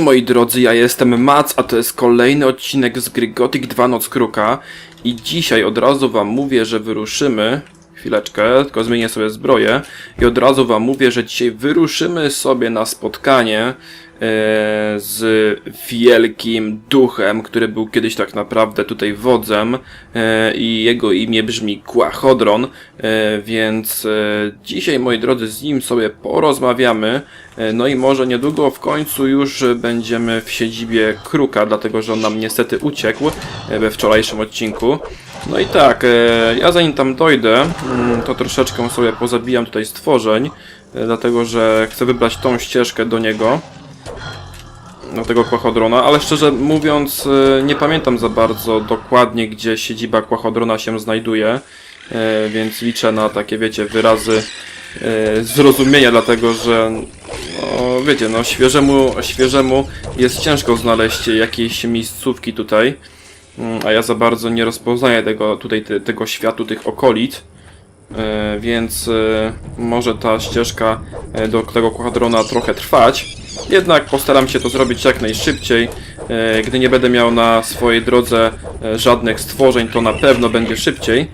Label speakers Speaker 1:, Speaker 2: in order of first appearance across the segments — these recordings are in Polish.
Speaker 1: moi drodzy, ja jestem Mac, a to jest kolejny odcinek z gry Gothic 2 Noc Kruka. I dzisiaj od razu wam mówię, że wyruszymy chwileczkę, tylko zmienię sobie zbroję. I od razu wam mówię, że dzisiaj wyruszymy sobie na spotkanie z wielkim duchem, który był kiedyś tak naprawdę tutaj wodzem e, i jego imię brzmi Kłachodron, e, więc e, dzisiaj moi drodzy z nim sobie porozmawiamy, e, no i może niedługo w końcu już będziemy w siedzibie Kruka, dlatego że on nam niestety uciekł e, we wczorajszym odcinku. No i tak, e, ja zanim tam dojdę, mm, to troszeczkę sobie pozabijam tutaj stworzeń, e, dlatego że chcę wybrać tą ścieżkę do niego, do tego kłachodrona, ale szczerze mówiąc e, nie pamiętam za bardzo dokładnie, gdzie siedziba kłachodrona się znajduje, e, więc liczę na takie, wiecie, wyrazy e, zrozumienia, dlatego że no, wiecie, no świeżemu, świeżemu jest ciężko znaleźć jakieś miejscówki tutaj. Mm, a ja za bardzo nie rozpoznaję tego tutaj te, tego światu, tych okolic. Więc może ta ścieżka do tego kwadrona trochę trwać. Jednak postaram się to zrobić jak najszybciej. E, gdy nie będę miał na swojej drodze e, żadnych stworzeń, to na pewno będzie szybciej.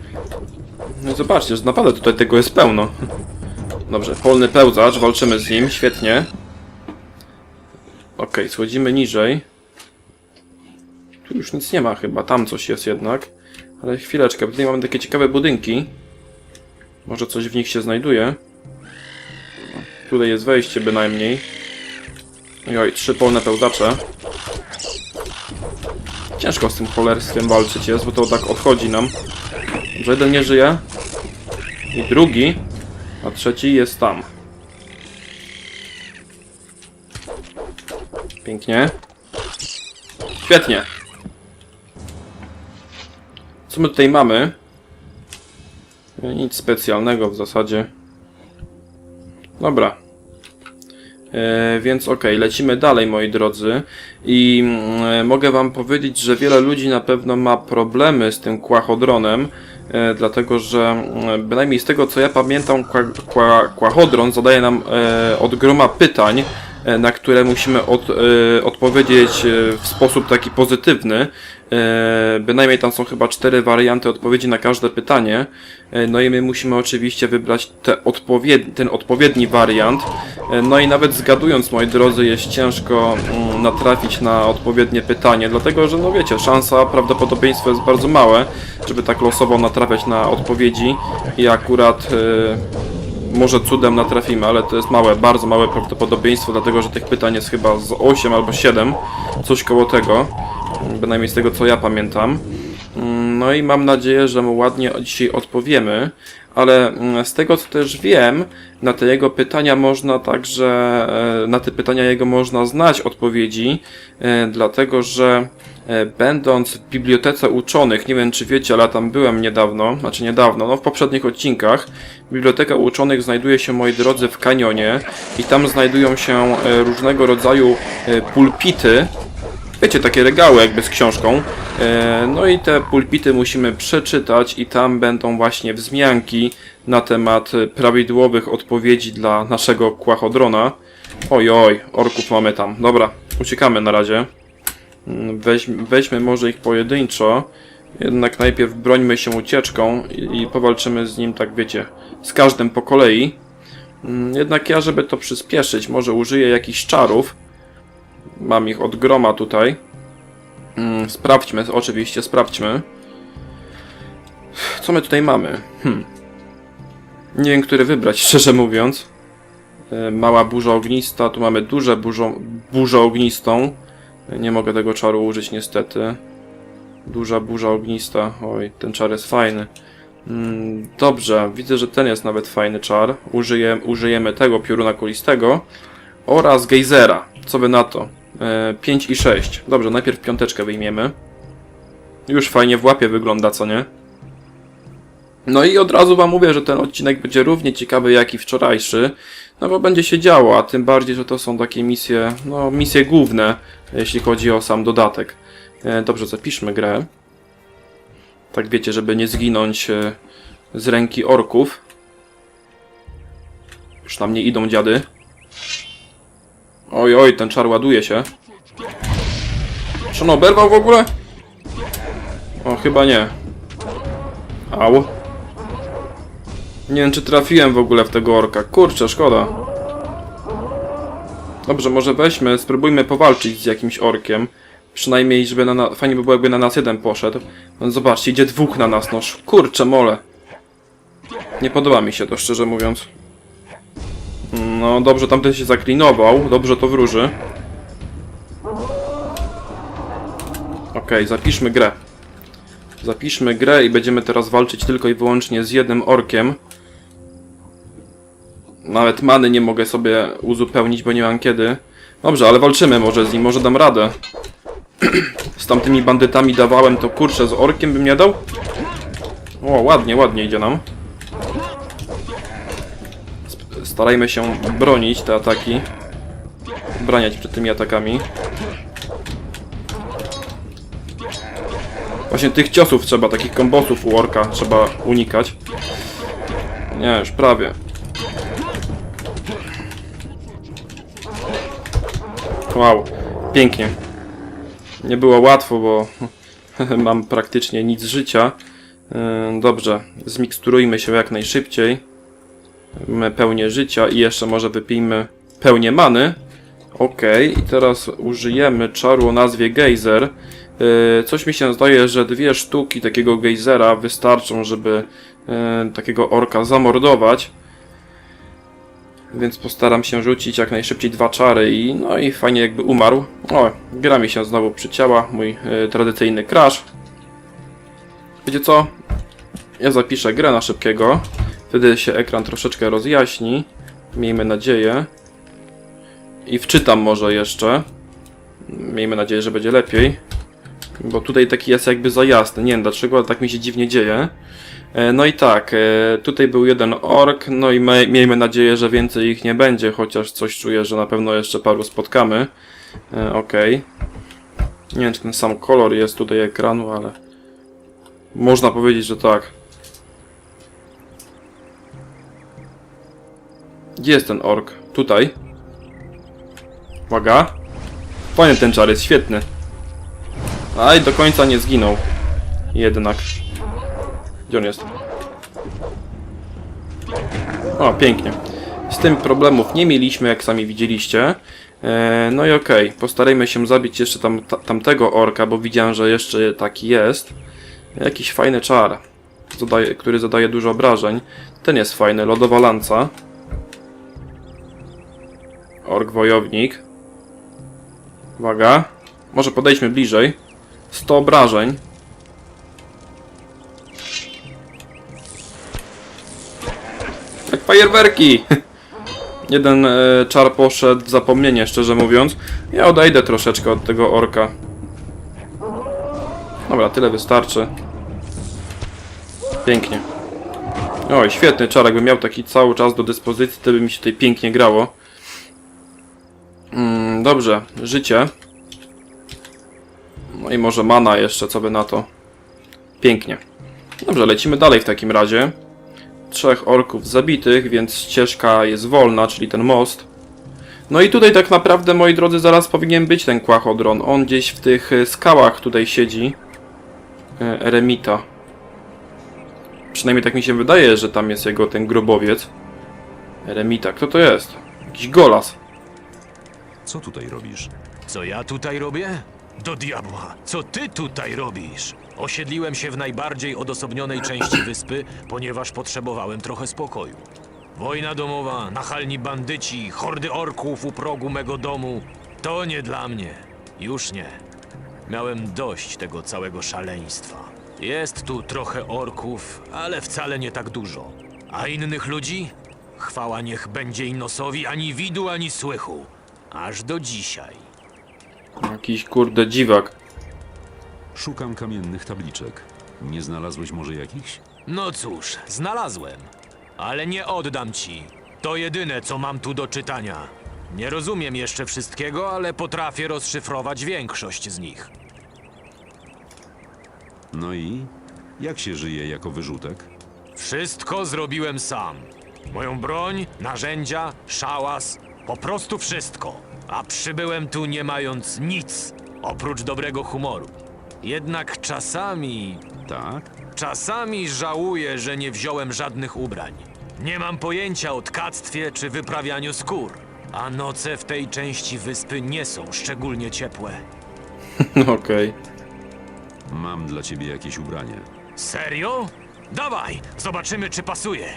Speaker 1: No zobaczcie, że naprawdę tutaj tego jest pełno. Dobrze, polny pełzacz, walczymy z nim, świetnie. Okej, schodzimy niżej. Tu już nic nie ma chyba, tam coś jest jednak. Ale chwileczkę, tutaj mamy takie ciekawe budynki. Może coś w nich się znajduje. Tutaj jest wejście bynajmniej. Oj, trzy polne pełzacze. Ciężko z tym cholerstwem walczyć jest, bo to tak odchodzi nam. Że jeden nie żyje. I drugi. A trzeci jest tam. Pięknie. Świetnie. Co my tutaj mamy? Nic specjalnego w zasadzie. Dobra. E, więc okej, lecimy dalej moi drodzy i mm, mogę wam powiedzieć, że wiele ludzi na pewno ma problemy z tym kłachodronem, e, dlatego że mm, bynajmniej z tego co ja pamiętam kła, kła, kłachodron zadaje nam e, od groma pytań, e, na które musimy od, e, odpowiedzieć e, w sposób taki pozytywny. E, Bynajmniej tam są chyba cztery warianty odpowiedzi na każde pytanie. E, No i my musimy oczywiście wybrać te odpowied ten odpowiedni wariant. E, No i nawet zgadując, moi drodzy, jest ciężko mm, natrafić na odpowiednie pytanie, dlatego że, no wiecie, szansa, prawdopodobieństwo jest bardzo małe, żeby tak losowo natrafiać na odpowiedzi i akurat może cudem natrafimy, ale to jest małe, bardzo małe prawdopodobieństwo, dlatego że tych pytań jest chyba z 8 albo 7, coś koło tego, bynajmniej z tego co ja pamiętam. Mm, No i mam nadzieję, że mu ładnie dzisiaj odpowiemy, ale mm, z tego co też wiem, na te jego pytania można także, e, na te pytania jego można znać odpowiedzi, e, dlatego że e, będąc w bibliotece uczonych, nie wiem czy wiecie, ale tam byłem niedawno, znaczy niedawno, no w poprzednich odcinkach, biblioteka uczonych znajduje się, moi drodzy, w kanionie i tam znajdują się różnego rodzaju pulpity, wiecie, takie regały jakby z książką. E, No i te pulpity musimy przeczytać i tam będą właśnie wzmianki na temat prawidłowych odpowiedzi dla naszego kłachodrona. Oj, oj, orków mamy tam. Dobra, uciekamy na razie. Mm, Weź, weźmy może ich pojedynczo. Jednak najpierw brońmy się ucieczką i, i powalczymy z nim, tak wiecie, z każdym po kolei. Mm, Jednak ja, żeby to przyspieszyć, może użyję jakichś czarów. Mam ich od groma tutaj. Mm, Sprawdźmy, oczywiście, sprawdźmy. Co my tutaj mamy? Hmm. Nie wiem, który wybrać, szczerze mówiąc. E, Mała burza ognista, tu mamy duże burzą, burzę ognistą. Nie mogę tego czaru użyć niestety. Duża burza ognista. Oj, ten czar jest fajny. Mm, Dobrze, widzę, że ten jest nawet fajny czar. Użyjemy tego pioruna kulistego oraz gejzera. Co by na to? E, 5 i 6. Dobrze, najpierw piąteczkę wyjmiemy. Już fajnie w łapie wygląda, co nie? No i od razu wam mówię, że ten odcinek będzie równie ciekawy jak i wczorajszy, no bo będzie się działo, a tym bardziej, że to są takie misje, no misje główne, jeśli chodzi o sam dodatek. E, Dobrze, zapiszmy grę. Tak wiecie, żeby nie zginąć e, z ręki orków. Już na mnie idą dziady. Oj, oj, ten czar ładuje się. Czy on oberwał w ogóle? O, chyba nie. Au. Nie wiem, czy trafiłem w ogóle w tego orka. Kurczę, szkoda. Dobrze, może weźmy, spróbujmy powalczyć z jakimś orkiem. Przynajmniej, żeby na, na fajnie by było, jakby na nas jeden poszedł. No zobaczcie, idzie dwóch na nas, no sz- kurczę mole. Nie podoba mi się to, szczerze mówiąc. No dobrze, tamten się zaklinował, dobrze to wróży. Okej, zapiszmy grę. Zapiszmy grę i będziemy teraz walczyć tylko i wyłącznie z jednym orkiem. Nawet many nie mogę sobie uzupełnić, bo nie mam kiedy. Dobrze, ale walczymy może z nim, może dam radę. z tamtymi bandytami dawałem to kurczę, z orkiem bym nie dał? O, ładnie, ładnie idzie nam. Starajmy się bronić te ataki. Braniać przed tymi atakami. Właśnie tych ciosów trzeba, takich kombosów u orka trzeba unikać. Nie, już prawie. Wow, pięknie. Nie było łatwo, bo mam praktycznie nic życia. Yy, Dobrze, zmiksturujmy się jak najszybciej. Pełnię życia i jeszcze może wypijmy pełnię many. Okej, i teraz użyjemy czaru o nazwie Geyser. Yy, Coś mi się zdaje, że dwie sztuki takiego gejzera wystarczą, żeby yy, takiego orka zamordować. Więc postaram się rzucić jak najszybciej dwa czary i no i fajnie jakby umarł. O, gra mi się znowu przycięła, mój yy, tradycyjny crash. Wiecie co? Ja zapiszę grę na szybkiego. Wtedy się ekran troszeczkę rozjaśni. Miejmy nadzieję. I wczytam może jeszcze. Miejmy nadzieję, że będzie lepiej. Bo tutaj taki jest jakby za jasny. Nie wiem dlaczego, ale tak mi się dziwnie dzieje. E, No i tak, e, tutaj był jeden ork, no i miejmy nadzieję, że więcej ich nie będzie, chociaż coś czuję, że na pewno jeszcze paru spotkamy. E, Okej. Nie wiem, czy ten sam kolor jest tutaj ekranu, ale można powiedzieć, że tak. Gdzie jest ten ork? Tutaj. Uwaga. Fajny ten czar jest, świetny. Aj, do końca nie zginął. Jednak. Gdzie on jest? O, pięknie. Z tym problemów nie mieliśmy, jak sami widzieliście. E, no i okej, postarajmy się zabić jeszcze tam, ta, tamtego orka, bo widziałem, że jeszcze taki jest. Jakiś fajny czar, zadaje, który zadaje dużo obrażeń. Ten jest fajny, lodowa lanca. Ork wojownik. Uwaga. Może podejdźmy bliżej. 100 obrażeń. Jak fajerwerki! Jeden e, czar poszedł w zapomnienie, szczerze mówiąc. Ja odejdę troszeczkę od tego orka. Dobra, tyle wystarczy. Pięknie. Oj, świetny czar, jakbym miał taki cały czas do dyspozycji, to by mi się tutaj pięknie grało. Mm, dobrze, życie. No i może mana jeszcze, co by na to. Pięknie. Dobrze, lecimy dalej w takim razie. Trzech orków zabitych, więc ścieżka jest wolna, czyli ten most. No i tutaj tak naprawdę, moi drodzy, zaraz powinien być ten kłachodron. On gdzieś w tych e, skałach tutaj siedzi. E, Eremita. Przynajmniej tak mi się wydaje, że tam jest jego ten grobowiec. Eremita, kto to jest? Jakiś golas.
Speaker 2: Co tutaj robisz?
Speaker 3: Co ja tutaj robię? Do diabła, co ty tutaj robisz? Osiedliłem się w najbardziej odosobnionej części wyspy, ponieważ potrzebowałem trochę spokoju. Wojna domowa, nachalni bandyci, hordy orków u progu mego domu. To nie dla mnie. Już nie. Miałem dość tego całego szaleństwa. Jest tu trochę orków, ale wcale nie tak dużo. A innych ludzi? Chwała niech będzie Inosowi ani widu, ani słychu. Aż do dzisiaj.
Speaker 1: Jakiś kurde dziwak.
Speaker 2: Szukam kamiennych tabliczek. Nie znalazłeś może jakichś?
Speaker 3: No cóż, znalazłem. Ale nie oddam ci. To jedyne, co mam tu do czytania. Nie rozumiem jeszcze wszystkiego, ale potrafię rozszyfrować większość z nich.
Speaker 2: No i? Jak się żyje jako wyrzutek?
Speaker 3: Wszystko zrobiłem sam. Moją broń, narzędzia, szałas, po prostu wszystko. A przybyłem tu nie mając nic, oprócz dobrego humoru. Jednak czasami,
Speaker 2: Tak?
Speaker 3: czasami żałuję, że nie wziąłem żadnych ubrań. Nie mam pojęcia o tkactwie czy wyprawianiu skór. A noce w tej części wyspy nie są szczególnie ciepłe.
Speaker 1: Okej.
Speaker 2: Mam dla ciebie jakieś ubranie.
Speaker 3: Serio? Dawaj, zobaczymy czy pasuje.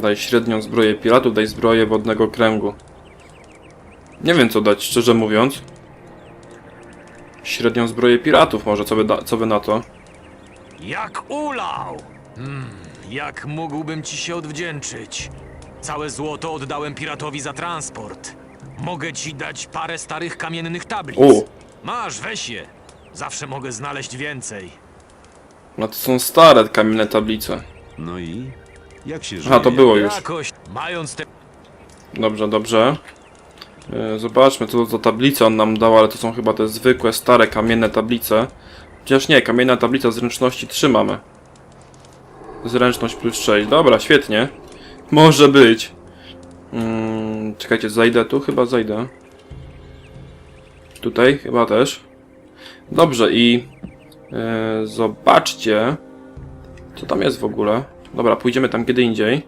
Speaker 1: Daj średnią zbroję piratów, daj zbroję wodnego kręgu. Nie wiem co dać, szczerze mówiąc. Średnią zbroję piratów może, co wy, da, co wy na to?
Speaker 3: Jak ulał! Hmm, jak mógłbym ci się odwdzięczyć? Całe złoto oddałem piratowi za transport. Mogę ci dać parę starych kamiennych tablic.
Speaker 1: U.
Speaker 3: Masz, weź je. Zawsze mogę znaleźć więcej.
Speaker 1: No to są stare kamienne tablice.
Speaker 2: No i? Jak się żyje?
Speaker 1: Aha, to było już.
Speaker 3: Jakoś, mając te...
Speaker 1: Dobrze, dobrze. E, Zobaczmy, co to za tablice on nam dał, ale to są chyba te zwykłe, stare, kamienne tablice. Chociaż nie, kamienna tablica zręczności 3 mamy. Zręczność plus 6. Dobra, świetnie. Może być. Mm, czekajcie, zajdę tu? Chyba zajdę. Tutaj? Chyba też. Dobrze, i e, zobaczcie, co tam jest w ogóle. Dobra, pójdziemy tam kiedy indziej.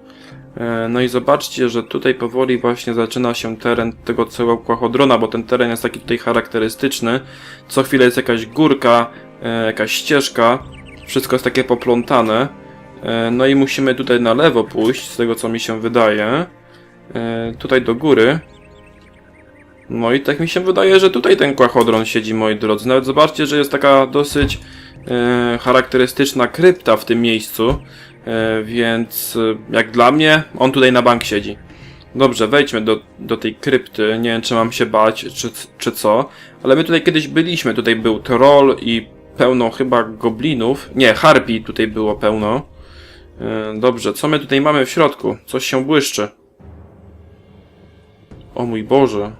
Speaker 1: E, No i zobaczcie, że tutaj powoli właśnie zaczyna się teren tego całego kłachodrona, bo ten teren jest taki tutaj charakterystyczny. Co chwilę jest jakaś górka, e, jakaś ścieżka, wszystko jest takie poplątane. E, No i musimy tutaj na lewo pójść, z tego co mi się wydaje. Tutaj do góry. No i tak mi się wydaje, że tutaj ten kłachodron siedzi, moi drodzy. Nawet zobaczcie, że jest taka dosyć charakterystyczna krypta w tym miejscu. E, więc e, jak dla mnie, on tutaj na bank siedzi. Dobrze, wejdźmy do, do tej krypty. Nie wiem, czy mam się bać, czy, czy co. Ale my tutaj kiedyś byliśmy. Tutaj był troll i pełno chyba goblinów. Nie, harpi tutaj było pełno. E, dobrze, co my tutaj mamy w środku? Coś się błyszczy. O mój Boże.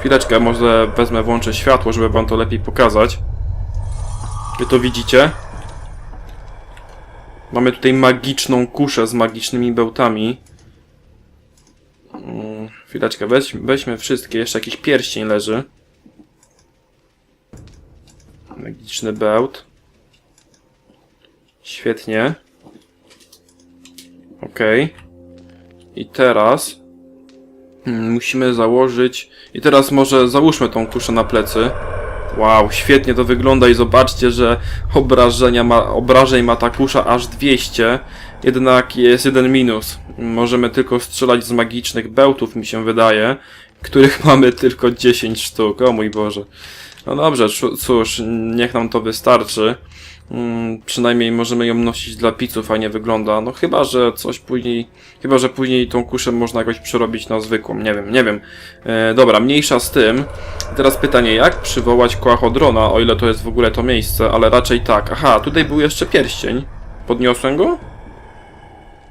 Speaker 1: Chwileczkę, może wezmę, włączę światło, żeby wam to lepiej pokazać. Wy to widzicie? Mamy tutaj magiczną kuszę z magicznymi bełtami. Mm, Chwileczkę, weź, weźmy wszystkie. Jeszcze jakiś pierścień leży. Magiczny bełt. Świetnie. Okej. I teraz mm, musimy założyć. I teraz może załóżmy tą kuszę na plecy. Wow, świetnie to wygląda i zobaczcie, że obrażenia ma, obrażeń ma ta kusza aż 200, jednak jest jeden minus. Możemy tylko strzelać z magicznych bełtów, mi się wydaje, których mamy tylko 10 sztuk, o mój Boże. No dobrze, cóż, niech nam to wystarczy. Mm, przynajmniej możemy ją nosić dla pizzu, fajnie wygląda. No chyba, że coś później, chyba, że później tą kuszę można jakoś przerobić na zwykłą, nie wiem, nie wiem. E, dobra, mniejsza z tym. Teraz pytanie, jak przywołać kłachodrona, o ile to jest w ogóle to miejsce, ale raczej tak. Aha, tutaj był jeszcze pierścień. Podniosłem go?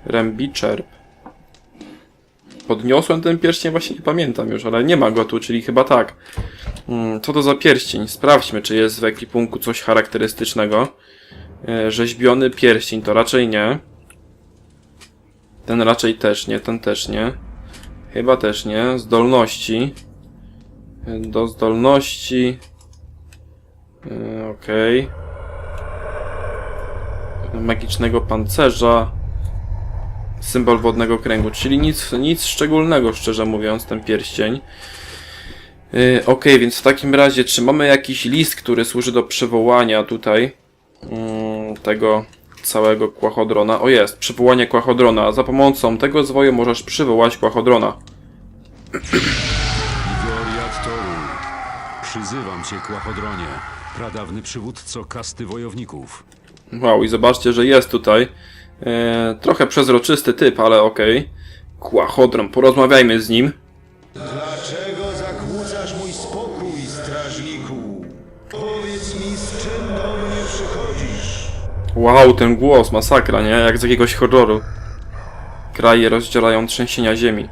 Speaker 1: Rembi Czerp. Podniosłem ten pierścień, właśnie nie pamiętam już, ale nie ma go tu, czyli chyba tak. Mm, Co to za pierścień? Sprawdźmy, czy jest w ekwipunku coś charakterystycznego. E, Rzeźbiony pierścień to raczej nie. Ten raczej też nie, ten też nie. Chyba też nie. Zdolności. E, Do zdolności. E, Okej. Magicznego pancerza. Symbol wodnego kręgu, czyli nic, nic szczególnego, szczerze mówiąc, ten pierścień. Yy, Okej, więc w takim razie, czy mamy jakiś list, który służy do przywołania tutaj mm, tego całego kłachodrona? O jest, przywołanie kłachodrona. Za pomocą tego zwoju możesz przywołać kłachodrona.
Speaker 2: Igoriat Toru. Przyzywam cię, Kłachodronie, pradawny przywódco kasty wojowników.
Speaker 1: Wow, i zobaczcie, że jest tutaj. E, trochę przezroczysty typ, ale okej. Kłachodron, porozmawiajmy z nim.
Speaker 4: Dlaczego zakłócasz mój spokój, strażniku? Powiedz mi, z czym do mnie przychodzisz?
Speaker 1: Wow, ten głos, masakra, nie? Jak z jakiegoś horroru. Kraje rozdzielają trzęsienia ziemi.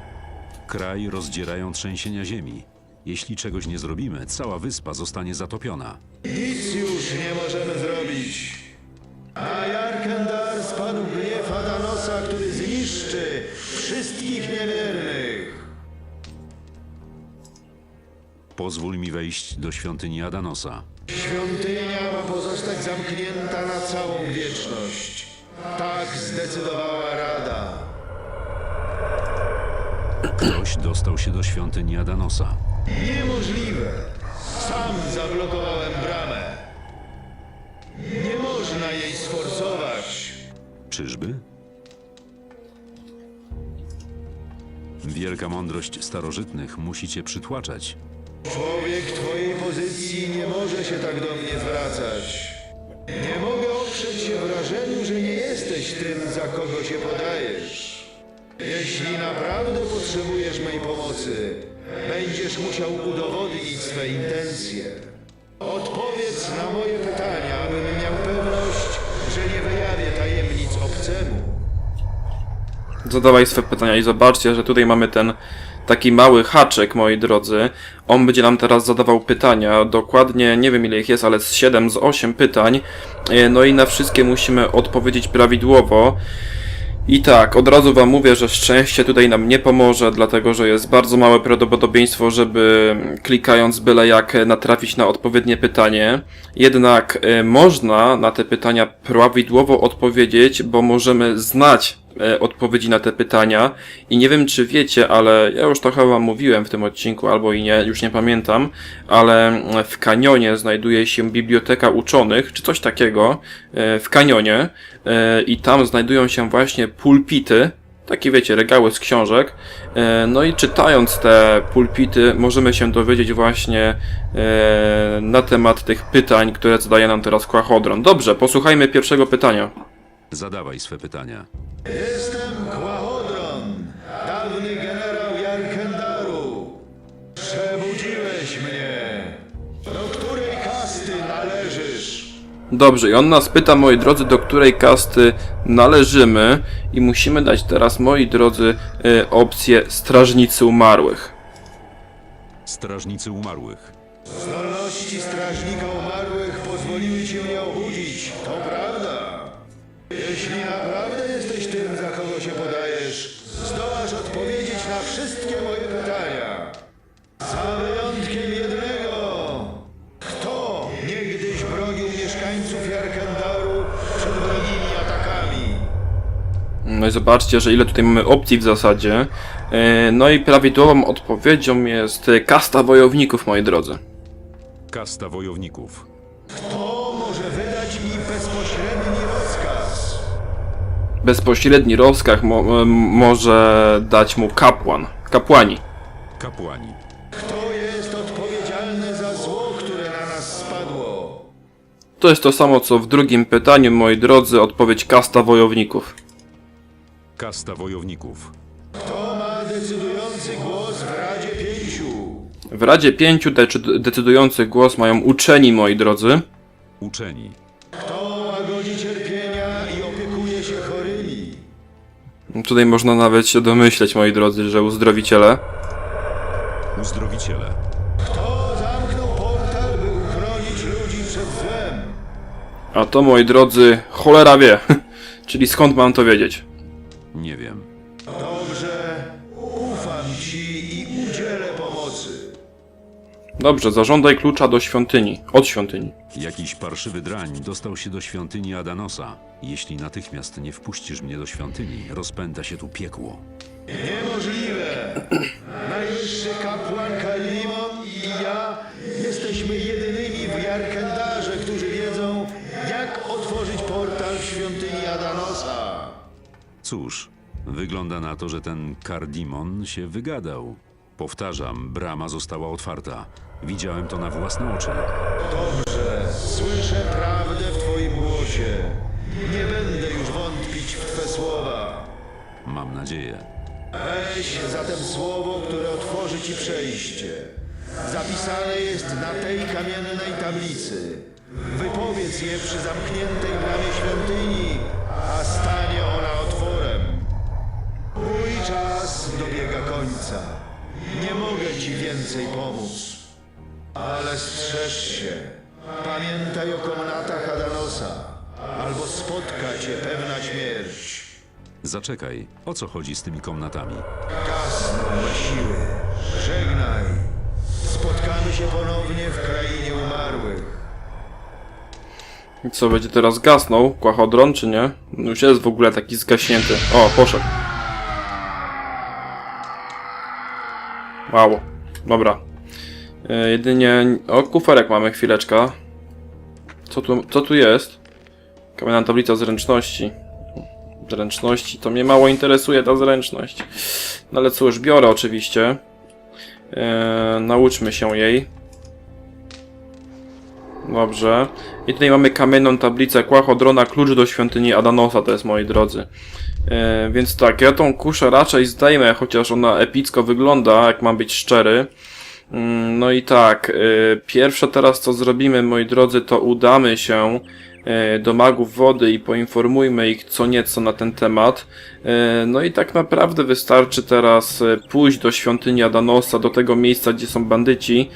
Speaker 2: Kraj rozdzierają trzęsienia ziemi. Jeśli czegoś nie zrobimy, cała wyspa zostanie zatopiona.
Speaker 4: Nic już nie możemy zrobić. A Jarkandar
Speaker 2: Pozwól mi wejść do świątyni Adanosa.
Speaker 4: Świątynia ma pozostać zamknięta na całą wieczność. Tak zdecydowała Rada.
Speaker 2: Ktoś dostał się do świątyni Adanosa.
Speaker 4: Niemożliwe. Sam zablokowałem bramę. Nie można jej sforcować.
Speaker 2: Czyżby? Wielka mądrość starożytnych musi cię przytłaczać.
Speaker 4: Człowiek twojej pozycji nie może się tak do mnie zwracać. Nie mogę oprzeć się wrażeniu, że nie jesteś tym, za kogo się podajesz. Jeśli naprawdę potrzebujesz mej pomocy, będziesz musiał udowodnić swe intencje. Odpowiedz na moje pytania, abym miał pewność, że nie wyjawię tajemnic obcemu.
Speaker 1: Zadawaj swe pytania i zobaczcie, że tutaj mamy ten taki mały haczek, moi drodzy. On będzie nam teraz zadawał pytania, dokładnie nie wiem ile ich jest, ale z 7, z 8 pytań. E, No i na wszystkie musimy odpowiedzieć prawidłowo. I tak, od razu wam mówię, że szczęście tutaj nam nie pomoże, dlatego że jest bardzo małe prawdopodobieństwo, żeby klikając byle jak natrafić na odpowiednie pytanie. Jednak e, można na te pytania prawidłowo odpowiedzieć, bo możemy znać e, odpowiedzi na te pytania. I nie wiem czy wiecie, ale ja już trochę wam mówiłem w tym odcinku, albo i nie, już nie pamiętam, ale w kanionie znajduje się biblioteka uczonych, czy coś takiego, e, w kanionie. E, I tam znajdują się właśnie pulpity, takie wiecie, regały z książek. E, No i czytając te pulpity, możemy się dowiedzieć właśnie e, na temat tych pytań, które zadaje nam teraz Kłachodron. Dobrze, posłuchajmy pierwszego pytania.
Speaker 2: Zadawaj swe pytania.
Speaker 4: Jestem Kłachodron, dawny generał Jarkendaru. Przebudziłeś mnie. Do której kasty należysz?
Speaker 1: Dobrze, i on nas pyta, moi drodzy, do której kasty należymy i musimy dać teraz, moi drodzy, e, opcję Strażnicy Umarłych.
Speaker 2: Strażnicy umarłych.
Speaker 4: Zdolności strażnika umarłych pozwoliły ci mnie obudzić, to prawda. Jeśli naprawdę jesteś tym, za kogo się podajesz, zdołasz odpowiedzieć na wszystkie moje pytania. Za wyjątkiem jednego. Kto niegdyś bronił mieszkańców Jarkendaru przed wrogimi atakami?
Speaker 1: No i zobaczcie, że ile tutaj mamy opcji w zasadzie. E, No i prawidłową odpowiedzią jest kasta wojowników, moi drodzy.
Speaker 2: Kasta wojowników.
Speaker 4: Kto może wydać mi bezpośredni rozkaz?
Speaker 1: Bezpośredni rozkaz mo- e, może dać mu kapłan, kapłani.
Speaker 2: Kapłani.
Speaker 4: Kto jest odpowiedzialny za zło, które na nas spadło?
Speaker 1: To jest to samo co w drugim pytaniu, moi drodzy, odpowiedź kasta wojowników.
Speaker 2: Kasta wojowników.
Speaker 4: Kto ma decydujący głos w Radzie Pięciu?
Speaker 1: W Radzie Pięciu dec- decydujący głos mają uczeni, moi drodzy.
Speaker 2: Uczeni.
Speaker 4: Kto
Speaker 1: Tutaj można nawet się domyśleć, moi drodzy, że uzdrowiciele.
Speaker 2: Uzdrowiciele.
Speaker 4: Kto zamknął portal, by uchronić ludzi przed złem?
Speaker 1: A to, moi drodzy, cholera wie. Czyli skąd mam to wiedzieć?
Speaker 2: Nie wiem.
Speaker 4: Dobrze,
Speaker 1: zażądaj klucza do świątyni. Od świątyni.
Speaker 2: Jakiś parszywy drań dostał się do świątyni Adanosa. Jeśli natychmiast nie wpuścisz mnie do świątyni, rozpęta się tu piekło.
Speaker 4: Niemożliwe! Najwyższy kapłan Kalimon i ja jesteśmy jedynymi w Jarkendarze, którzy wiedzą, jak otworzyć portal w świątyni Adanosa.
Speaker 2: Cóż, wygląda na to, że ten Kardimon się wygadał. Powtarzam, brama została otwarta. Widziałem to na własne oczy.
Speaker 4: Dobrze, słyszę prawdę w twoim głosie. Nie będę już wątpić w twe słowa.
Speaker 2: Mam nadzieję.
Speaker 4: Weź zatem słowo, które otworzy ci przejście. Zapisane jest na tej kamiennej tablicy. Wypowiedz je przy zamkniętej bramie świątyni,
Speaker 2: Zaczekaj, o co chodzi z tymi komnatami?
Speaker 4: Gasną na siły. Żegnaj. Spotkamy się ponownie w krainie umarłych.
Speaker 1: I co, będzie teraz gasnął? Kłachodron, czy nie? No Już jest w ogóle taki zgaśnięty. O, poszedł. Wow. Dobra. E, jedynie... O, kuferek mamy, chwileczkę. Co tu, co tu jest? Kamienna tablica zręczności. Zręczności, to mnie mało interesuje ta zręczność. No ale cóż, biorę oczywiście. E, nauczmy się jej. Dobrze. I tutaj mamy kamienną tablicę Kłachodrona, klucz do świątyni Adanosa, to jest moi drodzy. E, więc tak, ja tą kuszę raczej zdejmę, chociaż ona epicko wygląda, jak mam być szczery. Mm, No i tak, e, pierwsze teraz co zrobimy, moi drodzy, to udamy się do magów wody i poinformujmy ich co nieco na ten temat. E, No i tak naprawdę wystarczy teraz e, pójść do świątyni Adanosa, do tego miejsca, gdzie są bandyci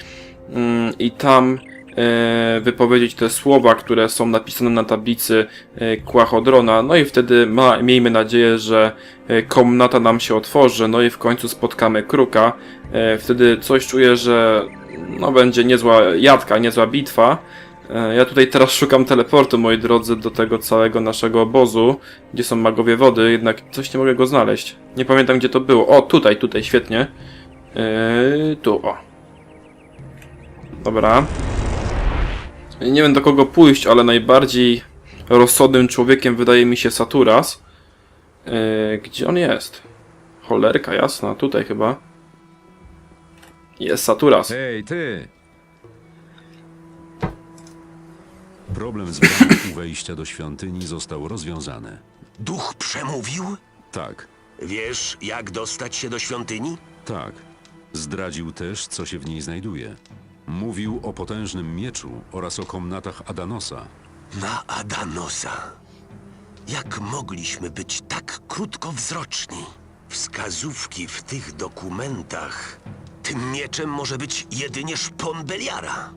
Speaker 1: mm, i tam e, wypowiedzieć te słowa, które są napisane na tablicy e, Kłachodrona, no i wtedy ma, miejmy nadzieję, że e, komnata nam się otworzy, no i w końcu spotkamy kruka. E, Wtedy coś czuję, że no będzie niezła jadka, niezła bitwa. E, Ja tutaj teraz szukam teleportu, moi drodzy, do tego całego naszego obozu, gdzie są magowie wody, jednak coś nie mogę go znaleźć. Nie pamiętam gdzie to było. O, tutaj, tutaj, świetnie. Yy, tu, o. Dobra. Nie wiem do kogo pójść, ale najbardziej rozsądnym człowiekiem wydaje mi się Saturas. Yy, gdzie on jest? Cholerka jasna, tutaj chyba. Jest Saturas.
Speaker 2: Hej, ty! Problem z bramą u wejścia do świątyni został rozwiązany.
Speaker 5: Duch przemówił?
Speaker 2: Tak,
Speaker 5: Wiesz, jak dostać się do świątyni?
Speaker 2: tak. Zdradził też, co się w niej znajduje. Mówił o potężnym mieczu oraz o komnatach Adanosa.
Speaker 5: Na Adanosa. Jak mogliśmy być tak krótkowzroczni? Wskazówki w tych dokumentach. Tym mieczem może być jedynie szpon Beliara.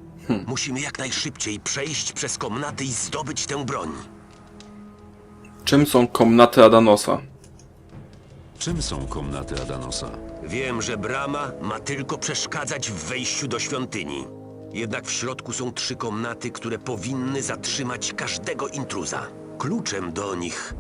Speaker 5: Musimy jak najszybciej przejść przez komnaty i zdobyć tę broń.
Speaker 1: Czym są komnaty Adanosa?
Speaker 2: Czym są komnaty Adanosa?
Speaker 5: Wiem, że brama ma tylko przeszkadzać w wejściu do świątyni. Jednak w środku są trzy komnaty, które powinny zatrzymać każdego intruza. Kluczem do nich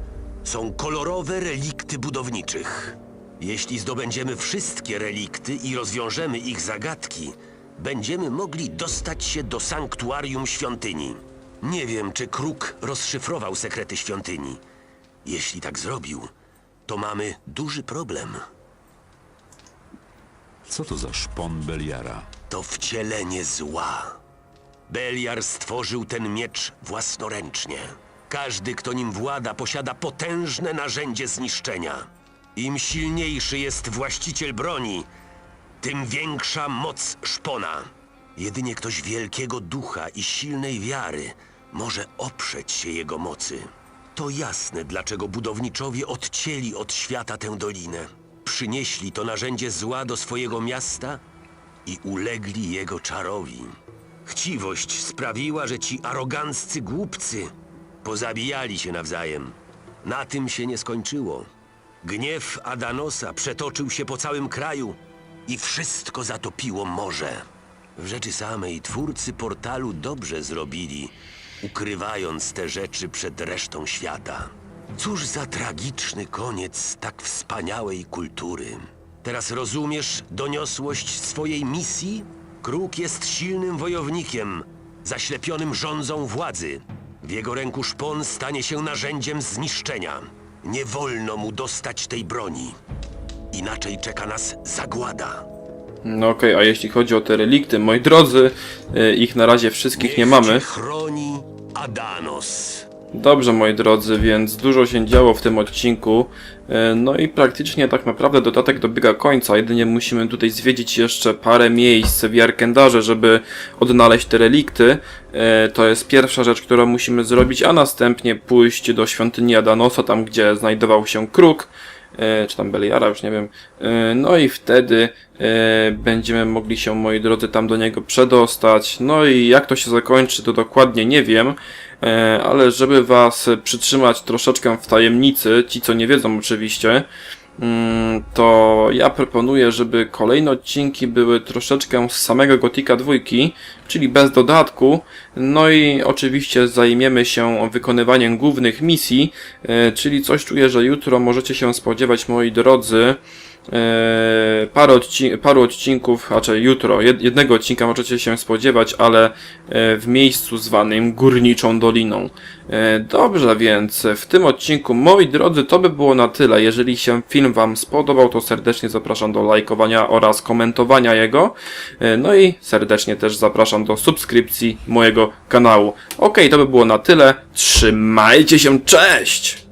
Speaker 5: są kolorowe relikty budowniczych. Jeśli zdobędziemy wszystkie relikty i rozwiążemy ich zagadki, będziemy mogli dostać się do sanktuarium świątyni. Nie wiem, czy Kruk rozszyfrował sekrety świątyni. Jeśli tak zrobił, to mamy duży problem.
Speaker 2: Co to za szpon Beliara?
Speaker 5: To wcielenie zła. Beliar stworzył ten miecz własnoręcznie. Każdy, kto nim włada, posiada potężne narzędzie zniszczenia. Im silniejszy jest właściciel broni, tym większa moc szpona. Jedynie ktoś wielkiego ducha i silnej wiary może oprzeć się jego mocy. To jasne, dlaczego budowniczowie odcięli od świata tę dolinę. Przynieśli to narzędzie zła do swojego miasta i ulegli jego czarowi. Chciwość sprawiła, że ci aroganccy głupcy pozabijali się nawzajem. Na tym się nie skończyło. Gniew Adanosa przetoczył się po całym kraju i wszystko zatopiło morze. W rzeczy samej twórcy portalu dobrze zrobili, ukrywając te rzeczy przed resztą świata. Cóż za tragiczny koniec tak wspaniałej kultury. Teraz rozumiesz doniosłość swojej misji? Kruk jest silnym wojownikiem, zaślepionym rządzą władzy. W jego ręku szpon stanie się narzędziem zniszczenia. Nie wolno mu dostać tej broni. Inaczej czeka nas zagłada.
Speaker 1: No okej, a jeśli chodzi o te relikty, moi drodzy, y, ich na razie wszystkich nie mamy.
Speaker 5: chroni Adanos.
Speaker 1: Dobrze, moi drodzy, więc dużo się działo w tym odcinku. E, No i praktycznie tak naprawdę dodatek dobiega końca. Jedynie musimy tutaj zwiedzić jeszcze parę miejsc w Jarkendarze, żeby odnaleźć te relikty. E, To jest pierwsza rzecz, którą musimy zrobić, a następnie pójść do świątyni Adanosa, tam gdzie znajdował się kruk. E, czy tam Beliara, już nie wiem. E, no i wtedy e, będziemy mogli się, moi drodzy, tam do niego przedostać. No i jak to się zakończy, to dokładnie nie wiem. Ale żeby was przytrzymać troszeczkę w tajemnicy, ci co nie wiedzą oczywiście, to ja proponuję, żeby kolejne odcinki były troszeczkę z samego Gotika dwójki, czyli bez dodatku. No i oczywiście zajmiemy się wykonywaniem głównych misji, e, czyli coś czuję, że jutro możecie się spodziewać, moi drodzy, parę, odci- paru odcinków, raczej jutro, jed- jednego odcinka możecie się spodziewać, ale e, w miejscu zwanym Górniczą Doliną. E, Dobrze, więc w tym odcinku, moi drodzy, to by było na tyle. Jeżeli się film Wam spodobał, to serdecznie zapraszam do lajkowania oraz komentowania jego. E, No i serdecznie też zapraszam do subskrypcji mojego kanału. Ok, to by było na tyle. Trzymajcie się, cześć!